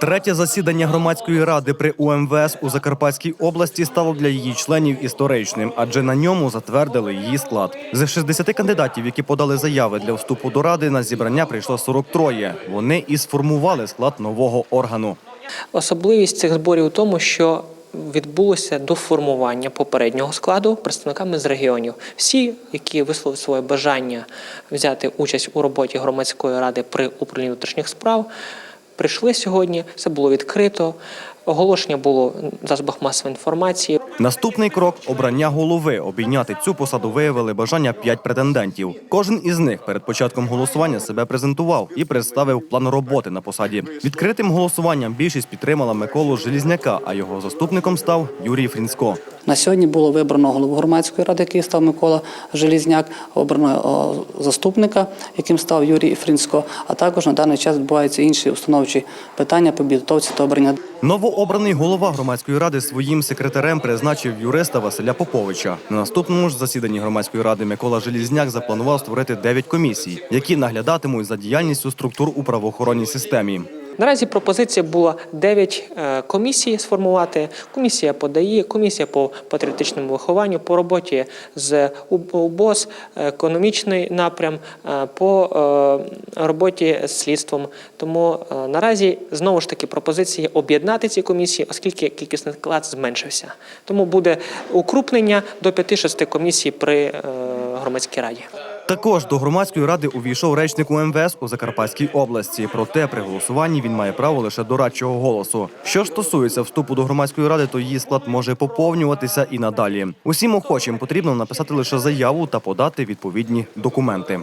Третє засідання громадської ради при УМВС у Закарпатській області стало для її членів історичним, адже на ньому затвердили її склад. З 60 кандидатів, які подали заяви для вступу до ради, на зібрання прийшло 43. Вони і сформували склад нового органу. Особливість цих зборів у тому, що відбулося до формування попереднього складу представниками з регіонів. Всі, які висловили своє бажання взяти участь у роботі громадської ради при управлінні внутрішніх справ, прийшли сьогодні. Це було відкрито. Оголошення було в засобах масової інформації. Наступний крок обрання голови. Обійняти цю посаду виявили бажання п'ять претендентів. Кожен із них перед початком голосування себе презентував і представив план роботи на посаді. Відкритим голосуванням більшість підтримала Миколу Желізняка, а його заступником став Юрій Фрінсько. На сьогодні було вибрано голову громадської ради, який став Микола Желізняк, обрано заступника, яким став Юрій Фрінсько. А також на даний час відбуваються інші установчі питання по підготовці та обрання. Новообраний голова громадської ради своїм секретарем призначив юриста Василя Поповича. На наступному ж засіданні громадської ради Микола Желізняк запланував створити дев'ять комісій, які наглядатимуть за діяльністю структур у правоохоронній системі. Наразі пропозиція була 9 е, комісій сформувати. Комісія по ДАІ, комісія по патріотичному вихованню, по роботі з УБ- УБОС, економічний напрям, е, по е, роботі з слідством. Тому наразі знову ж таки пропозиція об'єднати ці комісії, оскільки кількісний склад зменшився. Тому буде укрупнення до 5-6 комісій при громадській раді. Також до громадської ради увійшов речник УМВС у Закарпатській області. Проте при голосуванні він має право лише дорадчого голосу. Що стосується вступу до громадської ради, то її склад може поповнюватися і надалі. Усім охочим потрібно написати лише заяву та подати відповідні документи.